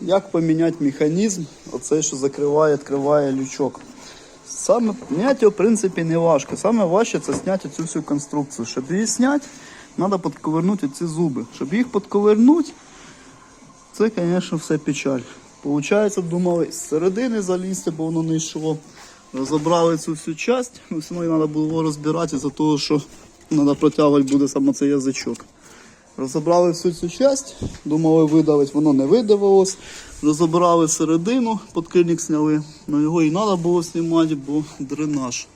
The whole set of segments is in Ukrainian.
Як поміняти механізм, оцей, що закриває, відкриває лючок. Саме зняти в принципі, не важко. Саме важче це зняти цю всю конструкцію. Щоб її зняти, треба підковернути ці зуби. Щоб їх підковернути, це, звісно, все печаль. Получається, думали, з середини залізти, бо воно не йшло. Розібрали цю всю часть, ну, все одно треба було розбирати за того, що треба протягувати буде саме цей язичок. Розібрали всю цю часть, думали видавити, воно не видавилось. Розібрали середину, подкильник зняли. Ну його і треба було знімати, бо дренаж.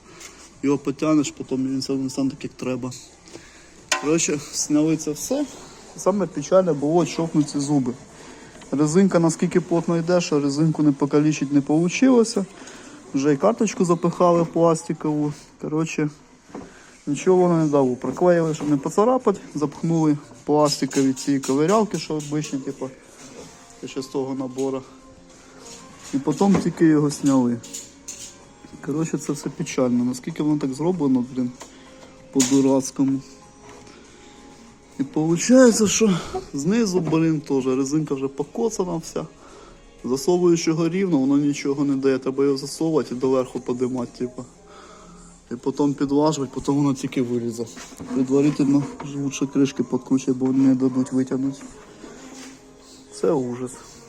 Його потягнеш, потім він одно стане так, як треба. Коротше, зняли це все. Саме печальне було чокнути зуби. Резинка наскільки плотно йде, що резинку не покалічити не вийшло. Вже і карточку запихали пластикову. Коротше, нічого воно не дало. Проклеїли, щоб не поцарапати, запхнули пластикові ці ковирялки, що обичні, типу, ще з того набору. І потім тільки його зняли. Коротше, це все печально. Наскільки воно так зроблено, блін, по-дурацькому. І виходить, що знизу, блін, теж резинка вже покоцана вся. Засовуєш його рівно, воно нічого не дає, треба його засовувати і доверху подимати, типу. І потім підлажувати, потім воно тільки вилізе. Предварительно лучше кришки подкручувати, бо не дадуть витягнути. Це ужас.